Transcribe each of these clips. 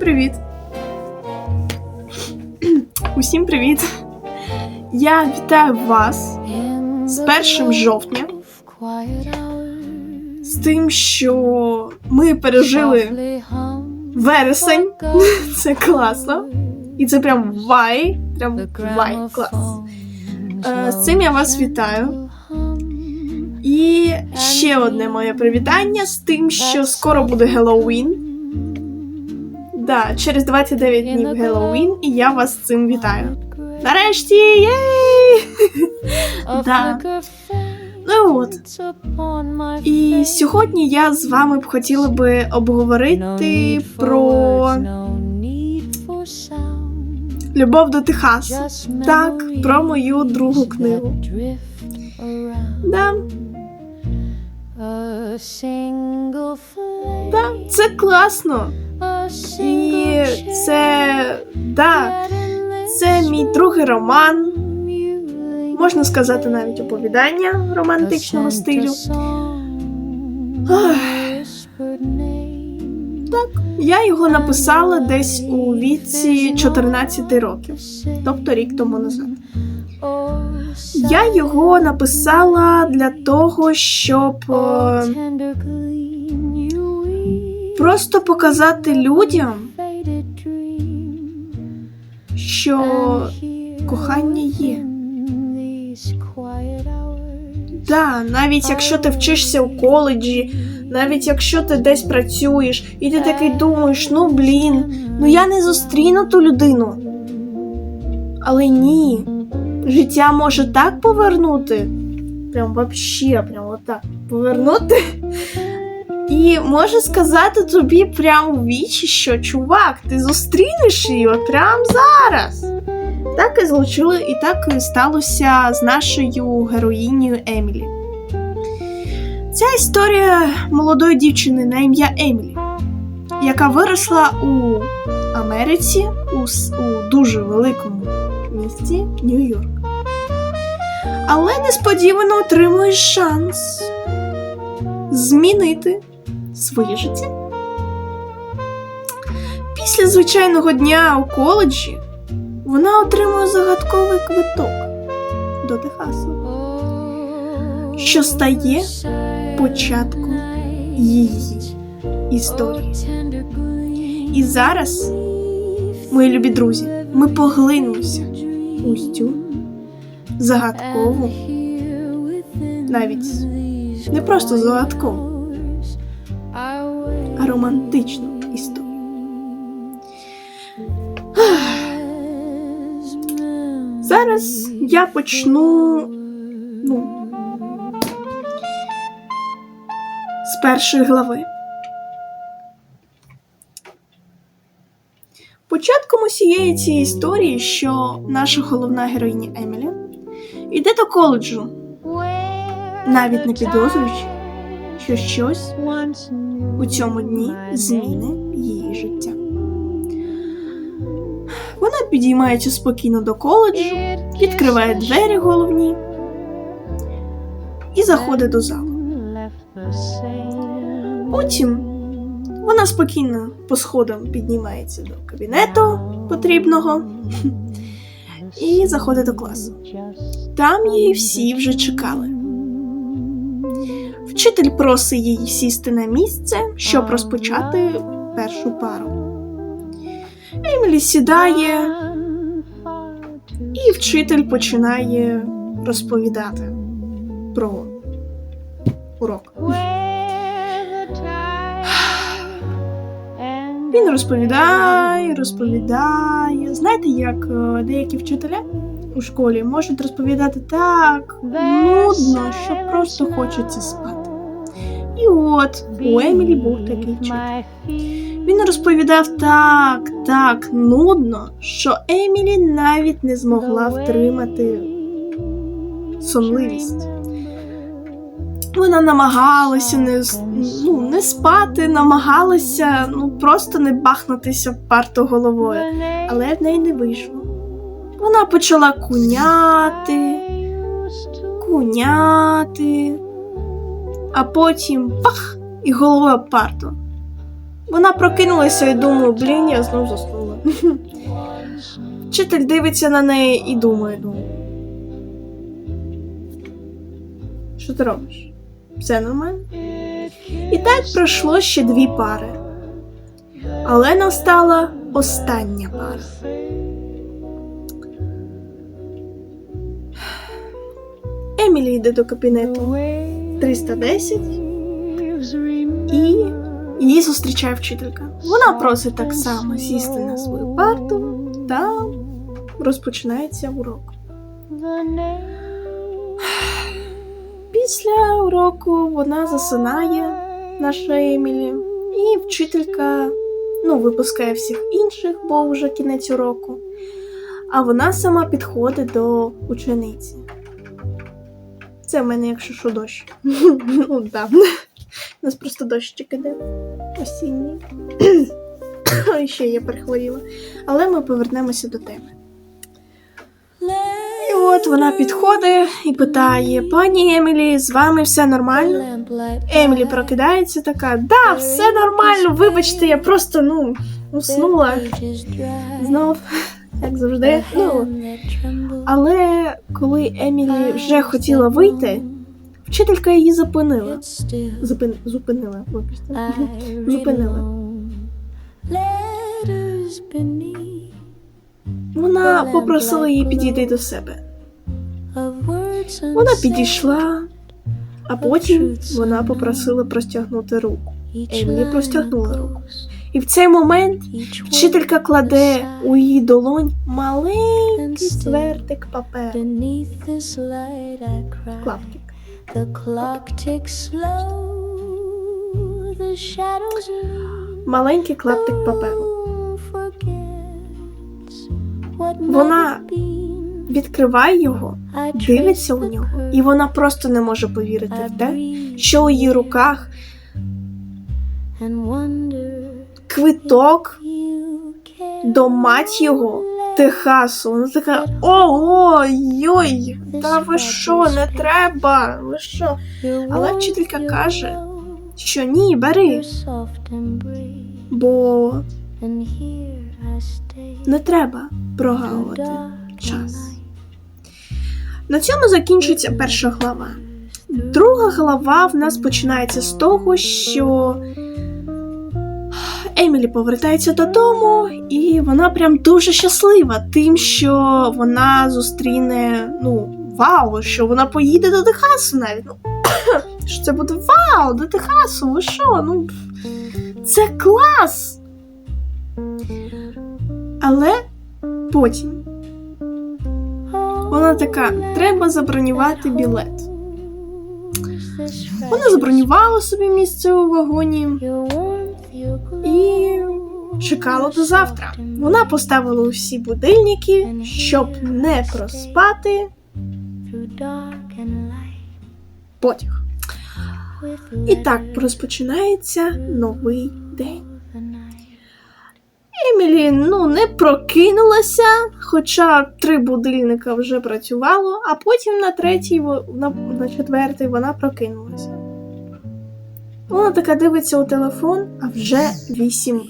привіт! Усім привіт! Я вітаю вас з 1 жовтня з тим, що ми пережили вересень. Це класно. І це прям вай. Прям вай, клас. Е, З цим я вас вітаю. І ще одне моє привітання з тим, що скоро буде Геловін. Да, через 29 днів Геловін, і я вас з цим вітаю. Нарешті! Єй! Да. Ну от. І сьогодні я з вами б хотіла би обговорити про любов до Техасу. Так, про мою другу книгу. Да, да, це класно. І це да, це мій другий роман. Можна сказати навіть оповідання романтичного стилю. Так, я його написала десь у віці 14 років, тобто рік тому назад. Я його написала для того, щоб е, просто показати людям, що кохання є. Да, навіть якщо ти вчишся у коледжі, навіть якщо ти десь працюєш, і ти такий думаєш, ну блін, ну я не зустріну ту людину. Але ні, життя може так повернути, прям вообще, прям отак повернути. І може сказати тобі прямо в вічі, що чувак, ти зустрінеш її прямо зараз. Так і злучили, і так і сталося з нашою героїнею Емілі. Ця історія молодої дівчини на ім'я Емілі, яка виросла у Америці у, у дуже великому місті Нью-Йорк. Але несподівано отримує шанс змінити своє життя. Після звичайного дня у коледжі вона отримує загадковий квиток до Техасу, що стає початком її історії. І зараз, мої любі друзі, ми поглинемося у цю загадкову, навіть не просто загадкову, романтичну історію. Зараз я почну ну, з першої глави. Початком усієї цієї історії, що наша головна героїня Емілі йде до коледжу, навіть не підозрюючи, що щось у цьому дні зміни її життя. Вона підіймається спокійно до коледжу, відкриває двері головні і заходить до залу. Потім вона спокійно по сходам піднімається до кабінету потрібного і заходить до класу. Там її всі вже чекали. Вчитель просить її сісти на місце, щоб розпочати першу пару. Емілі сідає, і вчитель починає розповідати про урок. Він розповідає, розповідає. Знаєте, як е, деякі вчителя у школі можуть розповідати так нудно, що просто хочеться спати. І от у Емілі був такий вчитель. Він розповідав так, так нудно, що Емілі навіть не змогла втримати сонливість. Вона намагалася не, ну, не спати, намагалася ну, просто не бахнутися в парту головою, але в неї не вийшло. Вона почала куняти, куняти, а потім пах і головою об парту. Вона прокинулася і думає, блін, я знов заснула. Вчитель дивиться на неї і думає, ну. Що ти робиш? Все нормально? І так пройшло ще дві пари. Але настала остання пара. Емілі йде до кабінету 310 і її зустрічає вчителька. Вона просить так само сісти на свою парту та розпочинається урок. Після уроку вона засинає, наша Емілі, і вчителька ну, випускає всіх інших, бо вже кінець уроку. А вона сама підходить до учениці. Це в мене, якщо що, дощ. ну, да. У нас просто дощик іде осінній. Ще я перехворіла. Але ми повернемося до теми. І от вона підходить і питає: пані Емілі, з вами все нормально? Емілі прокидається така, да, все нормально, вибачте, я просто ну уснула знов, як завжди. Ну, але коли Емілі вже хотіла вийти, вчителька її зупинила. Зупин... Зупинила, вибачте. Зупинила. Вона попросила її підійти до себе. Вона підійшла, а потім вона попросила простягнути руку. Емілі простягнула руку. І в цей момент вчителька кладе у її долонь маленький свертик паперу. Клаптик. Маленький клаптик паперу. Вона Відкриває його, дивиться у нього, і вона просто не може повірити в те, що у її руках квиток до мать його Техасу. Вона така ой, та ви що, не треба? Ви що? Але вчителька каже, що ні, бери, бо не треба прогавувати час. На цьому закінчується перша глава. Друга глава в нас починається з того, що Емілі повертається додому, і вона прям дуже щаслива тим, що вона зустріне, ну, вау, що вона поїде до Техасу навіть. Ну, що це буде вау, до Техасу, ви що? Ну, це клас! Але потім вона така, треба забронювати білет. Вона забронювала собі місце у вагоні і чекала до завтра. Вона поставила усі будильники, щоб не проспати потяг. І так розпочинається новий день. Емілі ну не прокинулася, хоча три будильника вже працювало, а потім на третій, на, на четвертий вона прокинулася. Вона така дивиться у телефон, а вже 8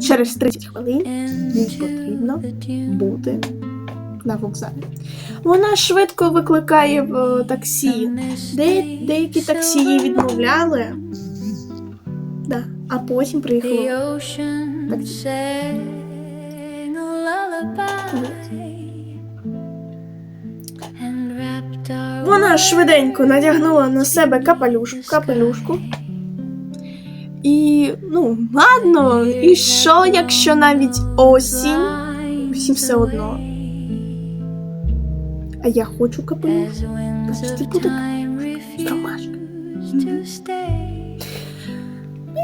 Через 30 хвилин їй потрібно бути на вокзалі. Вона швидко викликає в таксі. Де, деякі таксі їй відмовляли, да, а потім приїхало. Вона швиденько надягнула на себе капелюшку, капелюшку. І, ну, ладно, і що, якщо навіть осінь, всім все одно. А я хочу капелюш. Значить, буде ромашка.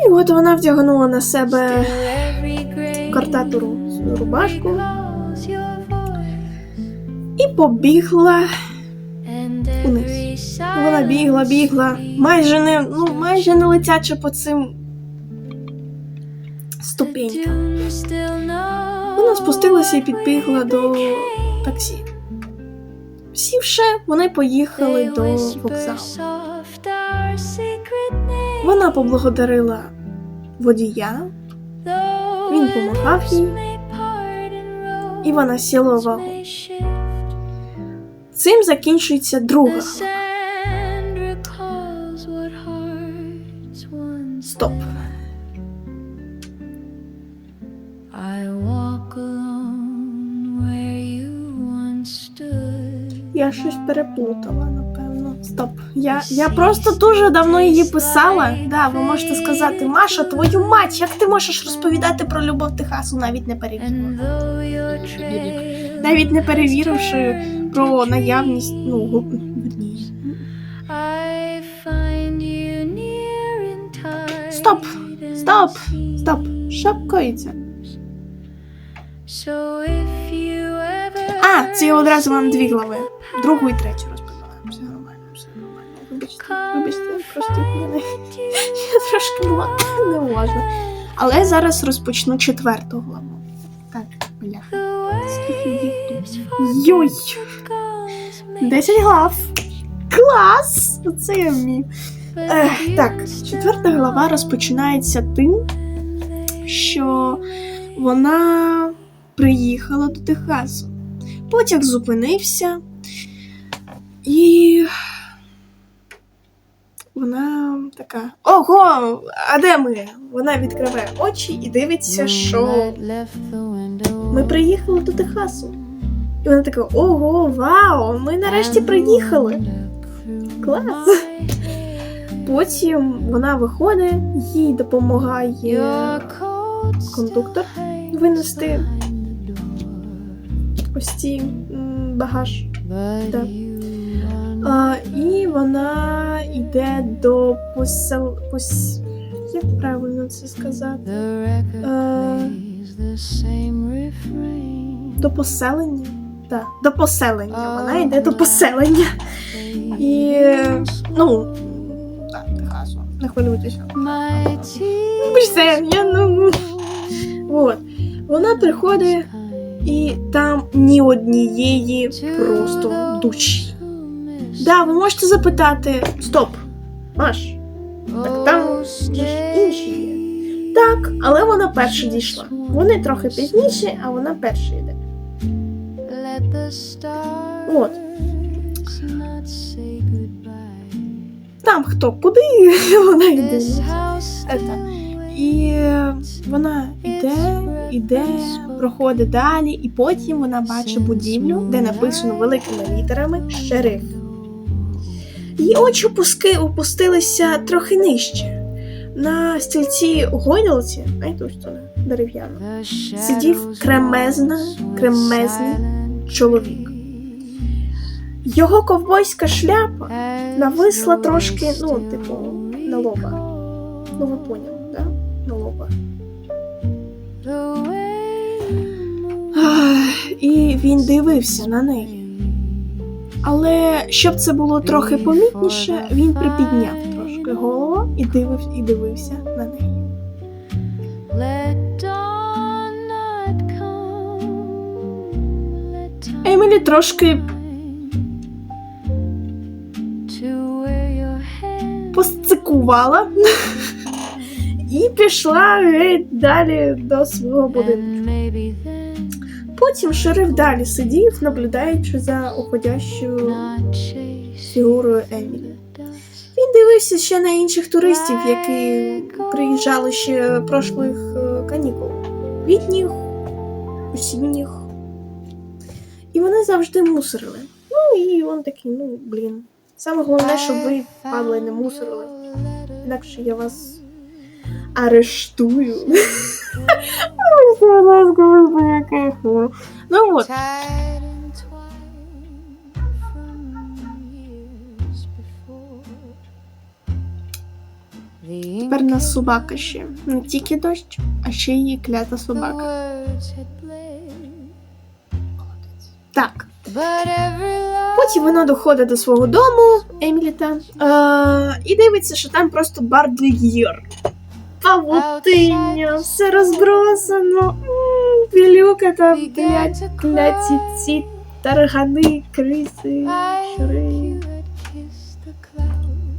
І от вона вдягнула на себе картатуру рубашку і побігла. Униз. Вона бігла, бігла, майже не, ну, майже не летячи по цим ступенькам. Вона спустилася і підбігла до таксі. Сівши, вони поїхали до вокзалу. Вона поблагодарила водія, Він помагав їй, і вона сіла в. Цим закінчується друга. Стоп. Я щось переплутала, напевно. Стоп. Я, я просто дуже давно її писала. Да, ви можете сказати, Маша, твою мать, як ти можеш розповідати про любов Техасу, навіть не trail Навіть не перевіривши про наявність, ну, tight Стоп, стоп. Стоп, ever А, це я одразу вам дві глави. Другу і третю розповіла. Все нормально, все нормально. Вибачте, вибачте, простіть мене. Я трошки була неуважна. Але зараз розпочну четверту главу. Так, тут? Йой! 10 глав. Клас! Оце я вмію. Ех, так, четверта глава розпочинається тим, що вона приїхала до Техасу. Потяг зупинився, і вона така: Ого, а де ми? Вона відкриває очі і дивиться, що ми приїхали до Техасу. І вона така: Ого, вау! Ми нарешті приїхали. Клас! Потім вона виходить, їй допомагає кондуктор винести ось ці багаж. Да. А, і вона йде до посел... пос... Як правильно це сказати? Е, До поселення? Так, до поселення. Вона йде до поселення. І ну. Не хвилюйтеся. Я ну. От. Вона приходить, і там ні однієї просто душі. Да, ви можете запитати. Стоп, Маш, так там інші є. Так, але вона перша дійшла. Вони трохи пізніше, а вона перша йде. От. Там хто куди вона йде. Ета. І е, вона йде, йде, проходить далі, і потім вона бачить будівлю, де написано великими літерами шериф. Її очі опуски опустилися трохи нижче. На стільці гойдалці, знаєте, ось дерев'яна, сидів кремезна, кремезний чоловік. Його ковбойська шляпа нависла трошки, ну, типу, на лоба. Ну, ви поняли, да? На лоба. І він дивився на неї. Але щоб це було трохи помітніше, він припідняв трошки голову і і дивився на неї. Трошки посцикувала і пішла далі до свого будинку. Потім шериф далі сидів, наблюдаючи за уходящою фігурою Емілі. Він дивився ще на інших туристів, які приїжджали ще прошлих е, канікул. Літніх, осінніх. Вони завжди мусорили. Ну і він такий, ну блін. Саме головне, щоб ви падли не мусорили. Інакше я вас арештую. Ну от. Тепер нас собака ще. Не тільки дощ, а ще й клята собака. Так. Потім вона доходить до свого дому, Емілі там, е, і дивиться, що там просто бар для гір. Павутиння, все розбросано. Пілюка там, блядь, кляті ці таргани, криси, щури.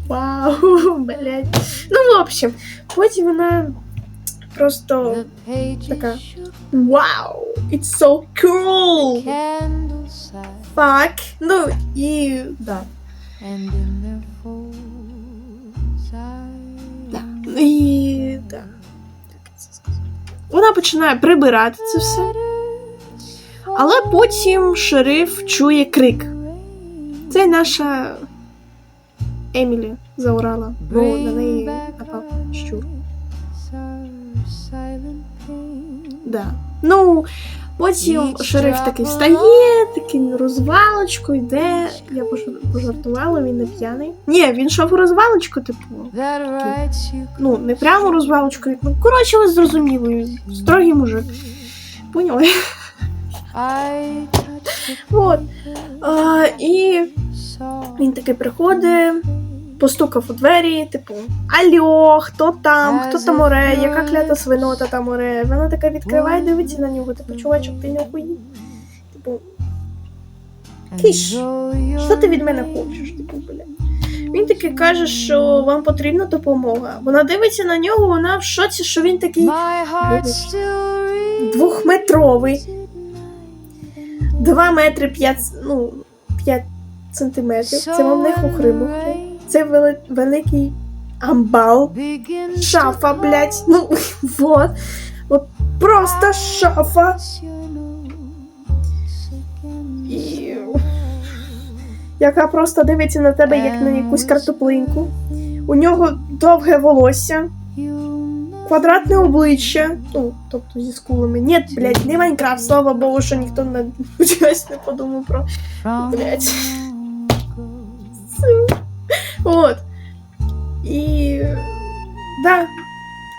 Вау, блядь. Ну, в общем, потім вона просто Така. вау! It's so cool! Так. Ну і да. Да. І да. Вона починає прибирати це все. Але потім шериф чує крик. Це наша Емілі заорала, бо на неї напав щур. Да. Ну, потім шериф такий встає, такий на розвалочку йде. Я пожар- пожартувала, він не п'яний. Ні, він йшов у розвалочку, типу. You Ну, не прямо розвалочку. Ну, коротше, ви зрозуміли. Строгий мужик. Поняли? От. А, і він таки приходить, постукав у двері, типу, Альо, хто там, хто там оре, яка клята свинота там оре. Вона така відкриває, дивиться на нього, типу, чувачок, ти не охуїв. Типу, Киш, що ти від мене хочеш? Типу, бля. Він таки каже, що вам потрібна допомога. Вона дивиться на нього, вона в шоці, що він такий двохметровий. 2 метри 5, ну, 5 сантиметрів. Це вам не хухрибухи. Це вели- великий амбал. Шафа, to блядь. Ну, вот. От просто шафа. І... Яка просто дивиться на тебе, як на якусь картоплинку. У нього довге волосся, квадратне обличчя. Ну, тобто зі скулами. Ні, блядь, не Майнкрафт, слава Богу, що ніхто на не подумав про. Блядь. От. І. Да.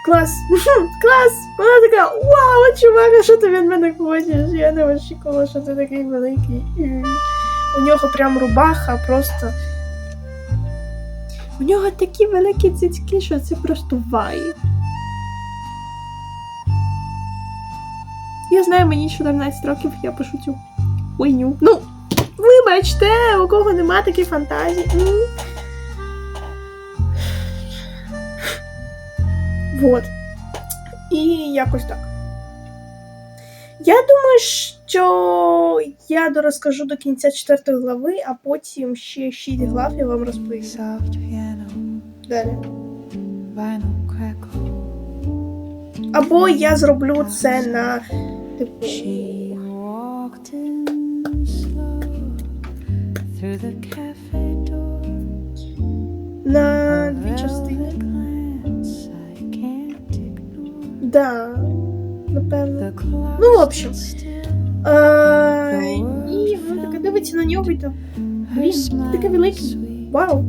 Клас. Клас! Вона така, вау, чувак, а що ти від мене хочеш? Я не очікувала, що ти такий великий. У нього прям рубаха, просто. У нього такі великі цицьки, що це просто вай. Я знаю, мені 14 років, я пишу цю хуйню. Ну, вибачте, у кого нема таких фантазій. Вот. І якось так. Я думаю, що я дорозкажу до кінця четвертої глави, а потім ще шість глав я вам розповім. Далі. Або я зроблю це на типу. На дві частини. Да, напевно. Ну, в общем. А, і вона така дивиться на нього і там. Він такий великий. Вау.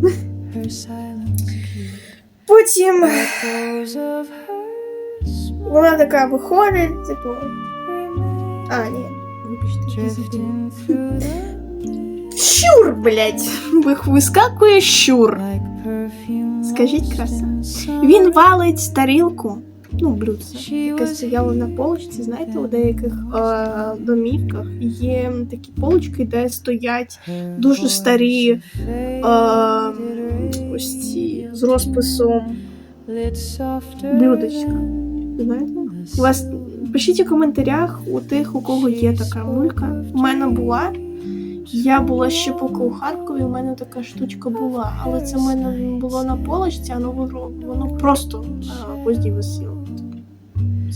Потім вона така виходить, типу. А, ні. Вибачте, Щур, блядь! Вискакує щур. Скажіть, краса. Він валить тарілку. Ну, блюдце. Яке стояло на полочці, знаєте, у деяких е, домівках є такі полочки, де стоять дуже старі е, ось ці з розписом блюдечка. Знаєте? У вас пишіть у коментарях у тих, у кого є така мулька. У мене була. Я була ще поки у Харкові, у мене така штучка була, але це в мене було на полочці, а воно, просто на гвозді висіло.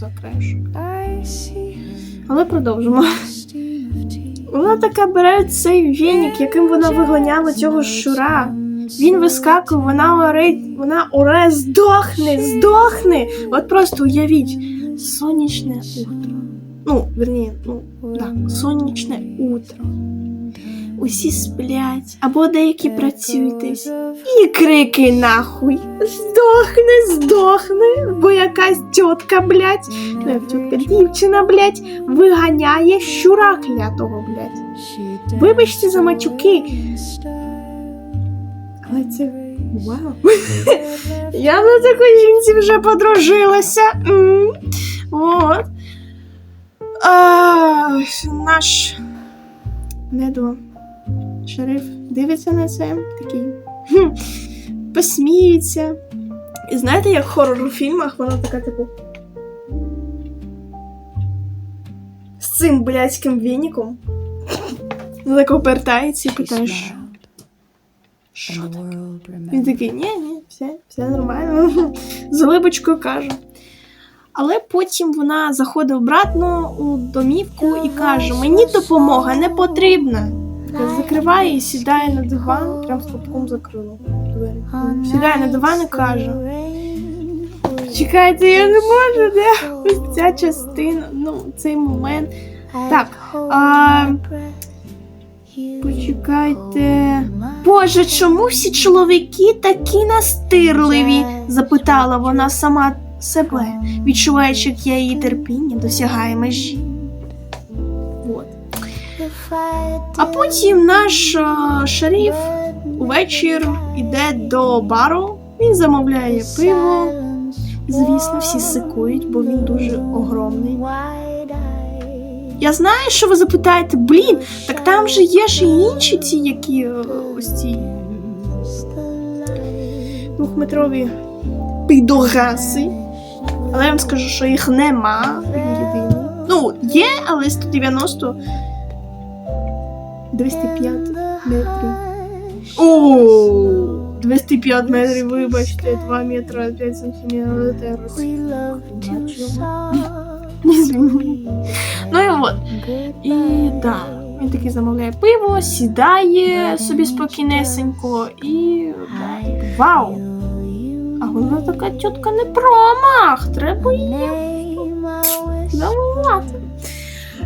За her Але продовжимо. Вона така бере цей вінік, яким вона виганяла цього щура. Він вискакує, вона оре, вона оре, здохне, здохне. От просто уявіть, сонячне утро. Ну, верні, ну, так, сонячне утро. Усі сплять, або деякі працюють десь. І крики нахуй. Здохне, здохне, бо якась тітка, блядь, не тітка, дівчина, блядь, виганяє щура клятого, блядь. Вибачте за матюки, але це вау. Я на такій жінці вже подружилася. От. Наш недо Шериф дивиться на це, такий посміється. І знаєте, як хорор у фільмах вона така, типу. З цим блядським вініком. Вона так обертається і питає, що. Що? Він такий, ні, ні, все, все нормально. З глибочкою каже. Але потім вона заходить обратно у домівку і каже: Мені допомога не потрібна. Така Закриває і сідає на диван, прям з пупком закрила двері. Сідає на диван і каже: Чекайте, я не можу, де ось ця частина, ну, цей момент. Так, а, почекайте. Боже, чому всі чоловіки такі настирливі? запитала вона сама себе, відчуваючи, як я її терпіння досягає межі. А потім наш е, шериф увечір іде до бару, він замовляє пиво. Звісно, всі сикують, бо він дуже огромний. Я знаю, що ви запитаєте, блін, так там же є і інші ці, які е, ось ці двохметрові підогаси. Але я вам скажу, що їх нема. Єдиний. Ну, є, але 190 205 метрів. О, 205 метрів, вибачте, 2 метри 5 сантиметрів. Ну і от. І да, він такий замовляє пиво, сідає собі спокійнесенько і вау! А вона така тітка не промах, треба її замовляти.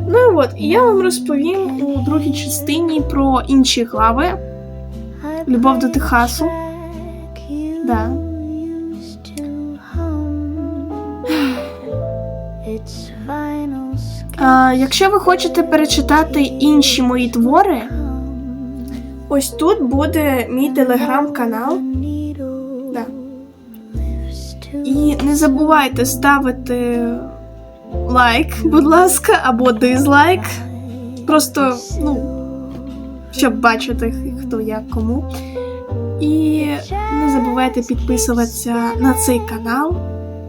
Ну і от, і я вам розповім у другій частині про інші глави. Любов до Техасу. Да. А, якщо ви хочете перечитати інші мої твори, ось тут буде мій телеграм-канал. Да. І не забувайте ставити лайк, будь ласка, або дизлайк. Просто, ну, щоб бачити, хто як кому. І не забувайте підписуватися на цей канал,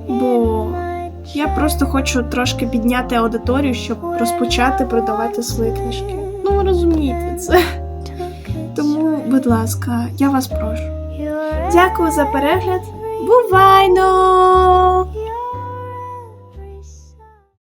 бо я просто хочу трошки підняти аудиторію, щоб розпочати продавати свої книжки. Ну, ви розумієте це. Тому, будь ласка, я вас прошу. Дякую за перегляд. Бувайно!